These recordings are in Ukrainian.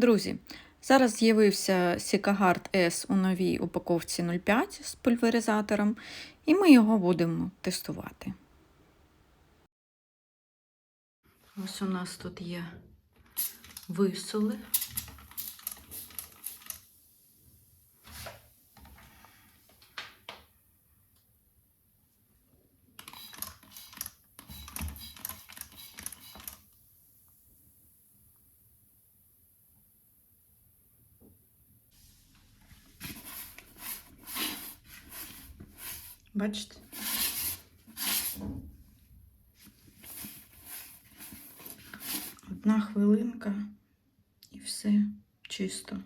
Друзі, зараз з'явився Сікагард S у новій упаковці 0,5 з пульверизатором, і ми його будемо тестувати. Ось у нас тут є висоли. Бачите? Одна хвилинка і все чисто.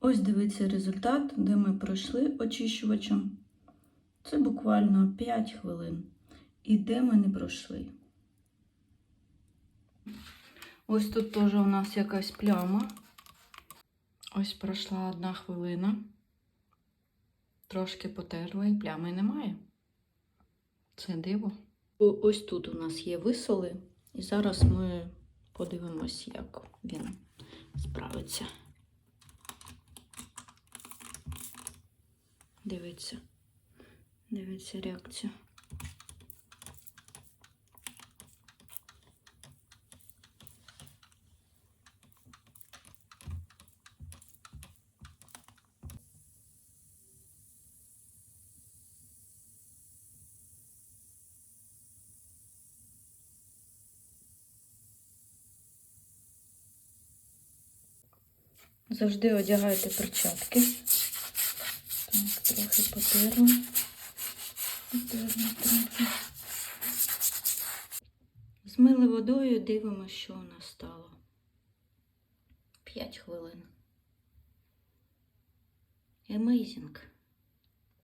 Ось дивіться результат, де ми пройшли очищувачем. Це буквально 5 хвилин. І де ми не пройшли. Ось тут теж у нас якась пляма. Ось пройшла одна хвилина. Трошки потерла і плями немає. Це диво. Ось тут у нас є висоли, і зараз ми подивимось, як він справиться. Дивіться. Дивіться реакцію. Завжди одягайте перчатки. Так, трохи потерла. Потерла трохи. Змили водою, дивимося, що у нас стало. 5 хвилин. Amazing.